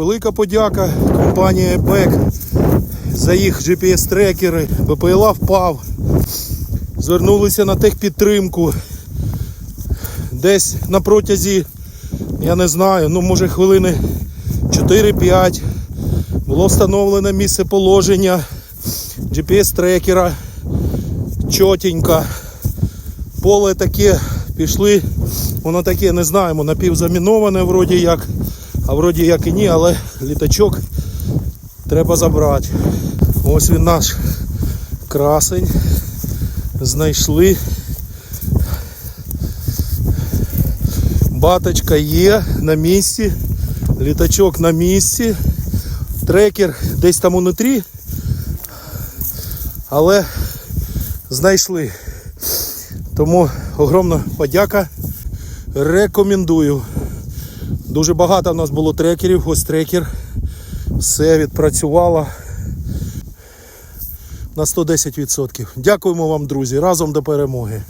Велика подяка компанії БЕК за їх GPS-трекери. БПЛА впав. Звернулися на техпідтримку. Десь на протязі, я не знаю, ну може хвилини 4-5 було встановлено місце положення GPS-трекера чотенько. Поле таке пішли, воно таке не знаємо, напівзаміноване вроді як, а вроді як і ні, але літачок треба забрати. Ось він наш красень. Знайшли. Баточка є на місці, літачок на місці, трекер десь там унутрі, але знайшли. Тому огромна подяка. Рекомендую. Дуже багато в нас було трекерів, ось трекер. Все відпрацювало на 110%. Дякуємо вам, друзі. Разом до перемоги.